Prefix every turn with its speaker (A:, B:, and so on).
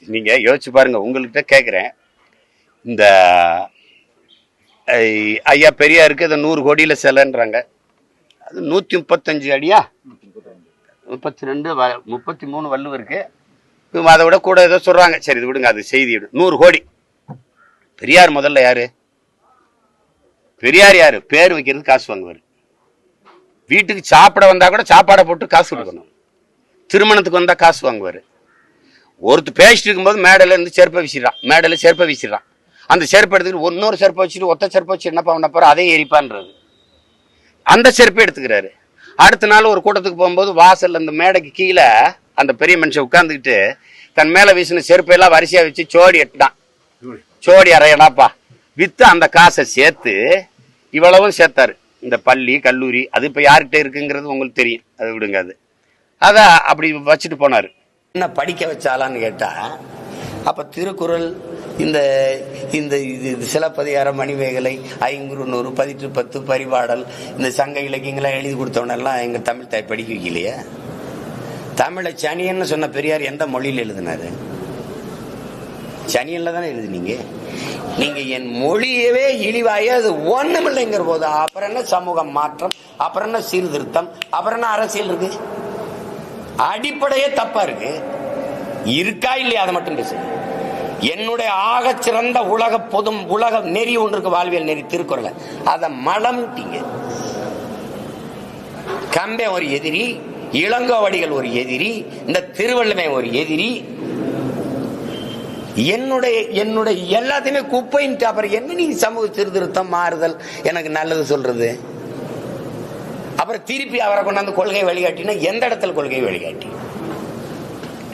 A: நீங்க யோசிச்சு பாருங்க உங்கள்கிட்ட கேட்குறேன் இந்த ஐ, ஐயா பெரியாருக்கு இதை நூறு கோடியில செலன்றாங்க. அது நூற்றி முப்பத்தஞ்சு அடியா? முப்பத்தி ரெண்டு வ- முப்பத்தி மூணு வள்ளுவருக்கு. அதை விட கூட ஏதோ சொல்றாங்க. சரி இது விடுங்க அது செய்தி விடு. நூறு கோடி. பெரியார் முதல்ல யாரு? பெரியார் யாரு? பேர் வைக்கிறது காசு வாங்குவார். வீட்டுக்கு சாப்பிட வந்தா கூட சாப்பாடை போட்டு காசு கொடுக்கணும். திருமணத்துக்கு வந்தா காசு வாங்குவார். ஒருத்தர் பேசிட்டு இருக்கும்போது மேடையில இருந்து செருப்பை வீசிடுறான். மேடையில் செருப்பை வீசிடுறான். அந்த செருப்பை எடுத்துக்கிட்டு இன்னொரு செருப்பை வச்சுட்டு ஒத்த செருப்பை வச்சு என்ன பண்ண போற அதையும் எரிப்பான்றது. அந்த செருப்பை எடுத்துக்கிறாரு. அடுத்த நாள் ஒரு கூட்டத்துக்கு போகும்போது வாசல்ல அந்த மேடைக்கு கீழே அந்த பெரிய மனுஷன் உட்காந்துக்கிட்டு தன் மேல வீசின செருப்பையெல்லாம் வரிசையாக வரிசையா வச்சு சோடி எட்டான் சோடி அறையனாப்பா வித்து அந்த காசை சேர்த்து இவ்வளவும் சேர்த்தாரு. இந்த பள்ளி கல்லூரி அது இப்போ யார்கிட்ட இருக்குங்கிறது உங்களுக்கு தெரியும். அது விடுங்க அது. அதை அப்படி வச்சுட்டு போனாரு. என்ன படிக்க வச்சாலான்னு கேட்டா அப்ப திருக்குறள் இந்த இந்த இது சிலப்பதிகாரம் மணிமேகலை ஐங்குறு நூறு பதிற்று பத்து பரிபாடல் இந்த சங்க இலக்கியங்கள்லாம் எழுதி கொடுத்தவனெல்லாம் எங்க தமிழ் தாய் படிக்க வைக்கலையே? தமிழை சனியன்னு சொன்ன பெரியார் எந்த மொழியில் எழுதினாரு? சனியன்ல தானே எழுதுனீங்க? நீங்க என் மொழியவே இழிவாய அது ஒண்ணுமில்லைங்கிற போது அப்புறம் என்ன சமூக மாற்றம் அப்புறம் என்ன சீர்திருத்தம் அப்புறம் என்ன அரசியல் இருக்கு? அடிப்படையே தப்பா இருக்கு. இருக்கா இல்லையா அதை மட்டும் பேசு. என்னுடைய ஆகச் சிறந்த உலக பொதும் உலக நெறி ஒன்று இருக்கு வாழ்வியல் நெறி திருக்குறளை. அதை மலம்ட்டீங்க. கம்பே ஒரு எதிரி இளங்கோவடிகள் ஒரு எதிரி இந்த திருவள்ளுமை ஒரு எதிரி. என்னுடைய என்னுடைய எல்லாத்தையுமே குப்பைன்ட்டு அப்புறம் என்ன நீ சமூக சீர்திருத்தம் மாறுதல் எனக்கு நல்லது சொல்றது? அப்புறம் திருப்பி அவரை கொண்டாந்து கொள்கை வழிகாட்டினா எந்த இடத்துல கொள்கை வழிகாட்டி?